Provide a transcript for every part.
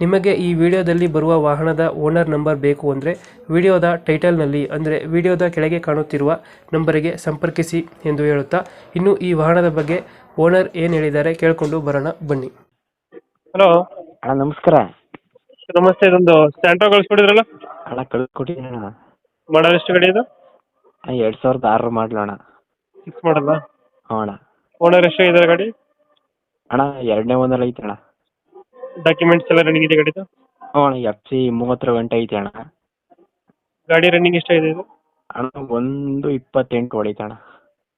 ನಿಮಗೆ ಈ ವಿಡಿಯೋದಲ್ಲಿ ಬರುವ ವಾಹನದ ಓನರ್ ನಂಬರ್ ಬೇಕು ಅಂದರೆ ವಿಡಿಯೋದ ಟೈಟಲ್ನಲ್ಲಿ ಅಂದರೆ ವಿಡಿಯೋದ ಕೆಳಗೆ ಕಾಣುತ್ತಿರುವ ನಂಬರಿಗೆ ಸಂಪರ್ಕಿಸಿ ಎಂದು ಹೇಳುತ್ತಾ ಇನ್ನು ಈ ವಾಹನದ ಬಗ್ಗೆ ಓನರ್ ಏನು ಹೇಳಿದ್ದಾರೆ ಕೇಳಿಕೊಂಡು ಬರೋಣ ಬನ್ನಿ. ಹಲೋ. ಅಣ್ಣ ನಮಸ್ಕಾರ. ನಮಸ್ತೆ ಇದೊಂದು ಸ್ಟ್ಯಾಂಡ್ರೋ ಕಳಿಸ್ಕೊಡಿದ್ರಲ್ಲ? ಅಣ್ಣ ಕಳ್ಸ್ಕೊಟ್ಟಿದ್ದೀನಿ ಅಣ್ಣ. ಮಾಡಲ್ ಎಷ್ಟು ಗಾಡಿ ಇದು? ಅಣ್ಣ ಎರಡು ಸಾವಿರದ ಆರು ಮಾಡಲ ಸಿಕ್ಸ್ ಫಿಕ್ಸ್ ಮಾಡಲ್ಲ ಹ್ಞೂ ಅಣ್ಣ. ಓನರ್ ಎಷ್ಟು ಇದ್ದಾರೆ ಗಾಡಿ? ಅಣ್ಣ ಎರಡನೇ ಒಂದಲ್ಲ ಐತೆ ಅಣ್ಣ. ಡಾಕ್ಯುಮೆಂಟ್ಸ್ ಎಲ್ಲ ರನ್ನಿಂಗ್ ಇದೆ ಗಾಡಿದು? ಹ್ಞೂ ಅಣ್ಣ ಎಫ್ ಸಿ ಮೂವತ್ತರ ಗಂಟೆ ಐತೆ ಅಣ್ಣ. ಗಾಡಿ ರನ್ನಿಂಗ್ ಎಷ್ಟಾಗಿದೆ ಇದು? ಅಣ್ಣ ಒಂದು ಇಪ್ಪತ್ತೆಂಟು ಹೊಡೈತೆ ಅಣ್ಣ.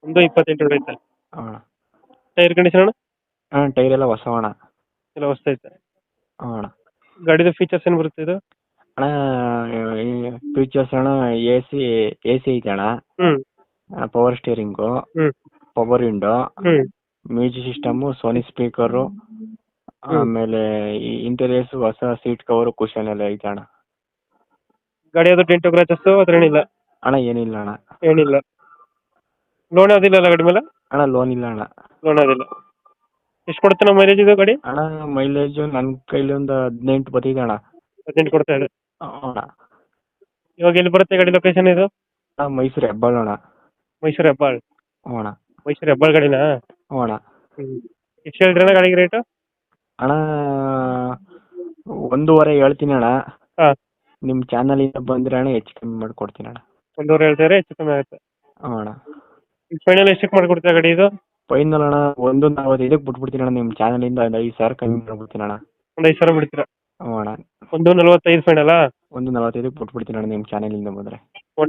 ಒಂದು ಇಪ್ಪತ್ತೆಂಟು ಹೊಡೆಯುತ್ತೆ ಹ್ಞೂ ಅಣ್ಣ. ಟೈರ್ ಕಂಡೀಷನ್ ಅಣ್ಣ? ಅಣ್ಣ ಟೈರ್ ಎಲ್ಲ ಹೊಸ ಅಣ್ಣ. ಎಲ್ಲ ಹೊಸ್ತೈತೆ ಐತೆ. ಅಣ್ಣ. ಗಾಡಿದು ಫೀಚರ್ಸ್ ಏನು ಬರುತ್ತೆ ಇದು? ಅಣ್ಣ ಫೀಚರ್ಸ್ ಅಣ್ಣ ಎ ಸಿ ಎ ಸಿ ಐತೆ ಅಣ್ಣ. ಹ್ಞೂ. ಪವರ್ ಸ್ಟೇರಿಂಗು ಹ್ಞೂ. Power window hmm music system Sony speaker ಆಮೇಲೆ ಈ ಇಂಟೀರಿಯರ್ಸ್ ಹೊಸ ಸೀಟ್ ಕವರ್ ಕುಷನ್ ಎಲ್ಲ ಐತೆ ಅಣ್ಣ. ಗಾಡಿ ಅದು ಡೆಂಟು ಕ್ರಾಚಸ್ ಅದ್ರ ಏನಿಲ್ಲ? ಅಣ್ಣ ಏನಿಲ್ಲ ಅಣ್ಣ. ಏನಿಲ್ಲ. ಲೋನ್ ಅದಿಲ್ಲ ಅಲ್ಲ ಗಾಡಿ ಮೇಲೆ? ಅಣ್ಣ ಲೋನ್ ಇಲ್ಲ ಅಣ್ಣ. ಲೋನ್ ಅದಿಲ್ಲ ಎಷ್ಟು ಕೊಡ್ತಾನೆ ಮೈಲೇಜ್ ಇದು ಗಾಡಿ? ಅಣ್ಣ ಮೈಲೇಜ್ ನನ್ನ ಕೈಲಿ ಒಂದು ಹದಿನೆಂಟು ಬರ್ತಿದೆ ಅಣ್ಣ. ಹದಿನೆಂಟು ಕೊಡ್ತಾ ಇದೆ. ಅಣ್ಣ. ಇವಾಗ ಎಲ್ಲಿ ಬರುತ್ತೆ ಗಾಡಿ ಲೊಕೇಶನ್ ಇದು? ಅಣ್ಣ ಮೈಸೂರು ಹೆಬ್ಬಾಳು ಅಣ್ಣ. ಮೈಸೂರು ಹೆಬ್ಬಾಳ್. ಹ್ಞೂ ಅಣ್ಣ. ಮೈಸೂರು ಹೆಬ್ಬಾಳ್ ಗಾಡಿನಾ? ಹ್ಞೂ ಅಣ್ಣ. ಎಷ್ಟು ಹೇಳಿದ್ರಣ್ಣ ಗಾಡಿಗೆ ರೇಟು ಅಣ್ಣ ಒಂದೂವರೆ ಹೇಳ್ತೀನಿ ಅಣ್ಣ. ನಿಮ್ ನಿಮ್ಮ ಇಂದ ಬಂದ್ರೆ ಅಣ್ಣ ಹೆಚ್ಚು ಕಮ್ಮಿ ಮಾಡಿಕೊಡ್ತೀನಿ ಅಣ್ಣ. ಒಂದೂವರೆ ಹೇಳ್ತಾರೆ ಹೆಚ್ಚು ಕಮ್ಮಿ ಆಗುತ್ತೆ. ಹ್ಞೂ ಅಣ್ಣ. ಫೈನಲ್ ಎಷ್ಟಕ್ಕೆ ಮಾಡ್ಕೊಡ್ತೀರಾ ಗಾಡಿ ಇದು? ಫೈನಲ್ ಅಣ್ಣ ಒಂದು ನಲ್ವತ್ತೈದಕ್ಕೆ ಬಿಟ್ಬಿಡ್ತೀನಿ ಅಣ್ಣ ನಿಮ್ಮ ಚಾನಲಿಂದ ಒಂದು ಐದು ಸಾವಿರ ಕಮ್ಮಿ ಮಾಡ್ಬಿಡ್ತೀನಿ ಅಣ್ಣ. ಒಂದು ಐದು ಸಾವಿರ ಬಿಡ್ತೀರಾ? ಹ್ಞೂ ಅಣ್ಣ. ಒಂದು ನಲ್ವತ್ತೈದು ಫೈನಲಾ ಒಂದು ನಲ್ವತ್ತೈದಕ್ಕೆ ಬಿಟ್ಬಿಡ್ತೀನಿ ಅಣ್ಣ ನಿಮ್ಮ ಇಂದ ಬಂದರೆ.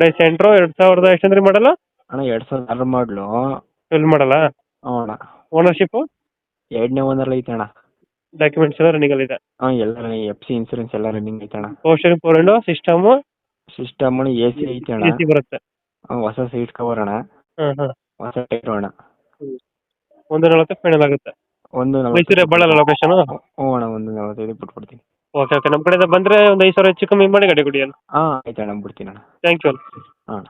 ಐದು ಸೆಂಟ್ರು ಎರಡು ಸಾವಿರದ ಎಷ್ಟಂದ್ರೆ ಮಾಡಲ್ಲ ಅಣ್ಣ ಎರಡು ಸಾವಿರದ ಆರು ಮಾಡಲು. ಫಿಲ್ ಮಾಡಲ್ಲ? ಹ್ಞೂ ಅಣ್ಣ. ಓನರ್ಶಿಪ್ಪು ಎರಡನೇ ಒಂದರಲ್ಲಿ ಐತೆ ಅಣ್ಣ. ಡಾಕ್ಯುಮೆಂಟ್ಸ್ ಎಲ್ಲ ರನ್ನಿಂಗ್ ಇದೆ. ಹಾಂ ಎಲ್ಲ ಎಫ್ ಸಿ ಇನ್ಸೂರೆನ್ಸ್ ಎಲ್ಲ ರನ್ನಿಂಗ್ ಐತೆ ಅಣ್ಣ. ಪೋಸ್ಟರಿಂಗ್ ಫೋರ್ ಅಂಡೋ ಸಿಸ್ಟಮ್ ಸಿಸ್ಟಮ್ ಎ ಸಿ ಐತೆ ಅಣ್ಣ. ಎ ಸಿ ಬರುತ್ತೆ. ಹಾಂ ಹೊಸ ಸೀಟ್ ಕವರ್ ಅಣ್ಣ. ಹಾಂ ಹಾಂ. ಹೊಸ ಟೈರ್ ಅಣ್ಣ. ಒಂದು ನಲವತ್ತು ಫೈನಲ್ ಆಗುತ್ತೆ. ಒಂದು ಮೈಸೂರು ಹೆಬ್ಬಾಳಲ್ಲ ಲೊಕೇಶನ್ ಹ್ಞೂ ಅಣ್ಣ ಒಂದು ನಲವತ್ತೈದು ಬಿಟ್ಬಿಡ್ತೀನಿ ಓಕೆ ಓಕೆ ನಮ್ಮ ಕಡೆಯಿಂದ ಬಂದರೆ ಒಂದು ಐದು ಸಾವಿರ ಹೆಚ್ಚು ಕಮ್ಮಿ ಮಾಡಿ ಗಾಡಿ ಕೊಡಿ ಅಣ್ಣ. ಹಾಂ ಆಯ್ತು ಅಣ್ಣ ಬಿಡ್ತೀನಿ ಅಣ್ಣ. ಥ್ಯಾಂಕ್ ಯು ಹಾಂ